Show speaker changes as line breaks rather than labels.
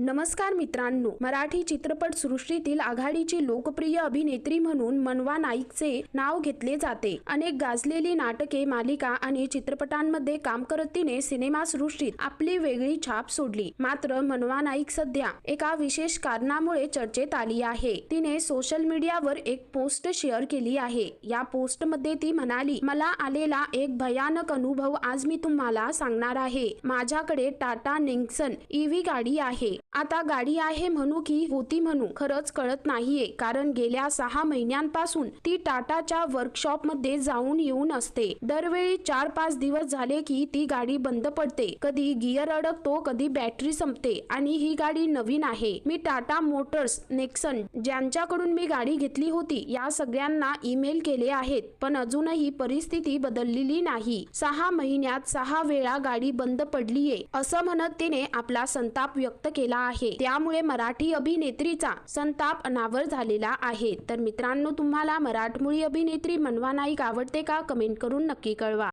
नमस्कार मित्रांनो मराठी चित्रपट सृष्टीतील आघाडीची लोकप्रिय अभिनेत्री म्हणून मनवा नाईकचे नाव घेतले जाते. अनेक गाजलेली नाटके मालिका आणि चित्रपटांमध्ये काम करत तिने सिनेमा सृष्टीत आपली वेगळी छाप सोडली. मात्र मनवा नाईक सध्या एका विशेष कारणामुळे चर्चेत आली आहे. तिने सोशल मीडियावर एक पोस्ट शेअर केली आहे. या पोस्टमध्ये ती म्हणाली मला आलेला एक भयानक अनुभव आज मी तुम्हाला सांगणार आहे. माझ्याकडे टाटा निंगसन ईव्ही गाडी आहे. आता गाडी आहे म्हणू की होती म्हणू खरंच कळत नाहीये. कारण गेल्या सहा महिन्यांपासून ती टाटाच्या वर्कशॉपमध्ये जाऊन येऊन असते. दरवेळी चार पाच दिवस झाले की ती गाडी बंद पडते. कधी गिअर अडकतो कधी बॅटरी संपते आणि ही गाडी नवीन आहे. मी टाटा मोटर्स नेक्सन ज्यांच्याकडून मी गाडी घेतली होती या सगळ्यांना ईमेल केले आहेत. पण अजूनही परिस्थिती बदललेली नाही. सहा महिन्यात सहा वेळा गाडी बंद पडलीये असं म्हणत तिने आपला संताप व्यक्त केला केला आहे. त्यामुळे मराठी अभिनेत्रीचा संताप अनावर झालेला आहे. तर मित्रांनो तुम्हाला मराठमोळी अभिनेत्री मनवा नाईक आवडते का? कमेंट करून नक्की कळवा.